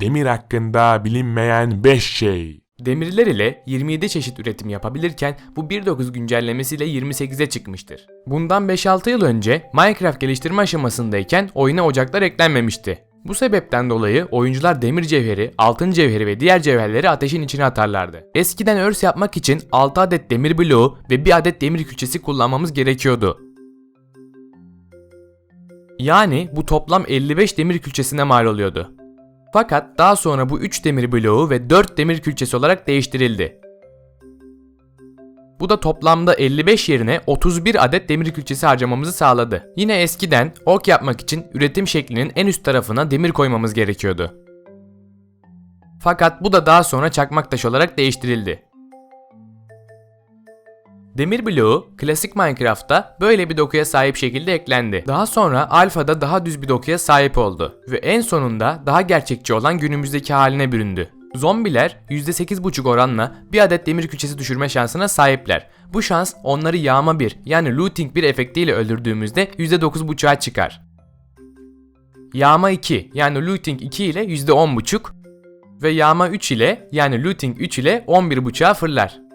Demir hakkında bilinmeyen 5 şey. Demirler ile 27 çeşit üretim yapabilirken bu 1.9 güncellemesiyle 28'e çıkmıştır. Bundan 5-6 yıl önce Minecraft geliştirme aşamasındayken oyuna ocaklar eklenmemişti. Bu sebepten dolayı oyuncular demir cevheri, altın cevheri ve diğer cevherleri ateşin içine atarlardı. Eskiden örs yapmak için 6 adet demir bloğu ve 1 adet demir külçesi kullanmamız gerekiyordu. Yani bu toplam 55 demir külçesine mal oluyordu. Fakat daha sonra bu 3 demir bloğu ve 4 demir külçesi olarak değiştirildi. Bu da toplamda 55 yerine 31 adet demir külçesi harcamamızı sağladı. Yine eskiden ok yapmak için üretim şeklinin en üst tarafına demir koymamız gerekiyordu. Fakat bu da daha sonra çakmak taşı olarak değiştirildi. Demir bloğu klasik Minecraft'ta böyle bir dokuya sahip şekilde eklendi. Daha sonra alfada daha düz bir dokuya sahip oldu ve en sonunda daha gerçekçi olan günümüzdeki haline büründü. Zombiler %8.5 oranla bir adet demir külçesi düşürme şansına sahipler. Bu şans onları yağma 1 yani looting 1 efektiyle öldürdüğümüzde %9.5'a çıkar. Yağma 2 yani looting 2 ile %10.5 ve yağma 3 ile yani looting 3 ile 11.5'a fırlar.